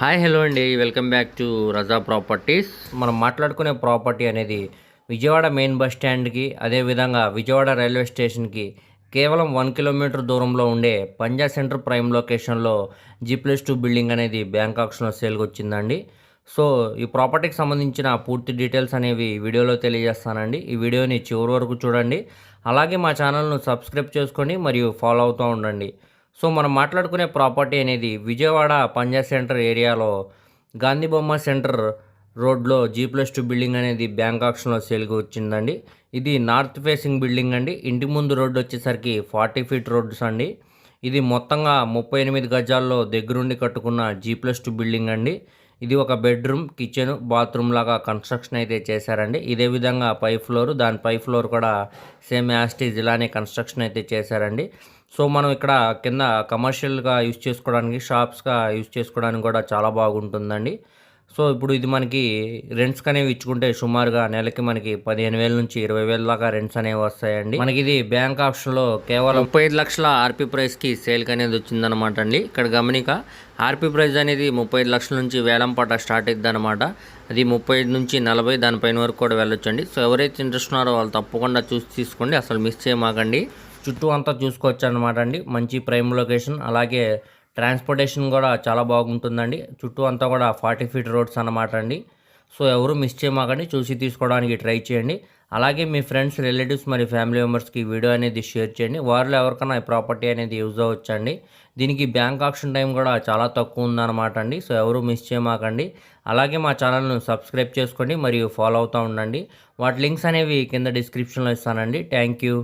Hi hello అండి. Welcome back to Raza properties. మనం మాట్లాడుకునే ప్రాపర్టీ అనేది విజయవాడ మెయిన్ బస్ స్టాండ్కి అదేవిధంగా విజయవాడ రైల్వే స్టేషన్కి కేవలం వన్ కిలోమీటర్ దూరంలో ఉండే పంజా సెంటర్ ప్రైమ్ లొకేషన్లో జీ ప్లస్ టూ బిల్డింగ్ అనేది బ్యాంకాక్స్లో సేల్కి వచ్చిందండి సో ఈ ప్రాపర్టీకి సంబంధించిన పూర్తి డీటెయిల్స్ అనేవి వీడియోలో తెలియజేస్తానండి. ఈ వీడియోని చివరి వరకు చూడండి. అలాగే మా ఛానల్ను సబ్స్క్రైబ్ చేసుకోండి మరియు ఫాలో అవుతూ ఉండండి. సో మనం మాట్లాడుకునే ప్రాపర్టీ అనేది విజయవాడ పంజా సెంటర్ ఏరియాలో గాంధీ బొమ్మ సెంటర్ రోడ్లో జీ ప్లస్ టూ బిల్డింగ్ అనేది బ్యాంక్ ఆప్షన్లో సేల్కి వచ్చిందండి. ఇది నార్త్ ఫేసింగ్ బిల్డింగ్ అండి. ఇంటి ముందు రోడ్డు వచ్చేసరికి ఫార్టీ ఫీట్ రోడ్స్ అండి. ఇది మొత్తంగా ముప్పై ఎనిమిది గజాల్లో దగ్గరుండి కట్టుకున్న జీ ప్లస్ టూ బిల్డింగ్ అండి. ఇది ఒక బెడ్రూమ్ కిచెన్ బాత్రూమ్ లాగా కన్స్ట్రక్షన్ అయితే చేశారండి. ఇదే విధంగా పై ఫ్లోర్ దాని పై ఫ్లోర్ కూడా సేమ్ యాస్టీజ్ ఇలానే కన్స్ట్రక్షన్ అయితే చేశారండి. సో మనం ఇక్కడ కింద కమర్షియల్గా యూజ్ చేసుకోవడానికి షాప్స్గా యూజ్ చేసుకోవడానికి కూడా చాలా బాగుంటుందండి. సో ఇప్పుడు ఇది మనకి రెంట్స్ అనేవి ఇచ్చుకుంటే సుమారుగా నెలకి మనకి పదిహేను వేల నుంచి ఇరవై వేల దాకా రెంట్స్ అనేవి వస్తాయండి. మనకి ఇది బ్యాంక్ ఆప్షన్లో కేవలం ముప్పై ఐదు లక్షల ఆర్పీ ప్రైస్కి సేల్కి అనేది వచ్చిందనమాట అండి. ఇక్కడ గమనిక ఆర్పీ ప్రైస్ అనేది ముప్పై ఐదు లక్షల నుంచి వేలం పాట స్టార్ట్ అవుతుంది అనమాట అది ముప్పై ఐదు నుంచి నలభై దానిపైన వరకు కూడా వెళ్ళొచ్చండి. సో ఎవరైతే ఇంట్రెస్ట్ ఉన్నారో వాళ్ళు తప్పకుండా చూసి తీసుకోండి. అసలు మిస్ చేయమాకండి. చుట్టూ అంతా చూసుకోవచ్చు అనమాట అండి. మంచి ప్రైమ్ లొకేషన్ అలాగే ట్రాన్స్పోర్టేషన్ కూడా చాలా బాగుంటుందండి. చుట్టూ అంతా కూడా ఫార్టీ ఫీట్ రోడ్స్ అన్నమాట అండి. సో ఎవరు మిస్ చేయమాకండి. చూసి తీసుకోవడానికి ట్రై చేయండి. అలాగే మీ ఫ్రెండ్స్ రిలేటివ్స్ మరియు ఫ్యామిలీ మెంబర్స్కి వీడియో అనేది షేర్ చేయండి. వారిలో ఎవరికైనా ఈ ప్రాపర్టీ అనేది యూజ్ అవ్వచ్చండి. దీనికి బ్యాంక్ ఆప్షన్ టైం కూడా చాలా తక్కువ ఉందన్నమాట అండి. సో ఎవరు మిస్ చేయమాకండి. అలాగే మా ఛానల్ను సబ్స్క్రైబ్ చేసుకోండి. మరియు ఫాలో అవుతూ ఉండండి. వాటి లింక్స్ అనేవి కింద డిస్క్రిప్షన్లో ఇస్తానండి. Thank you.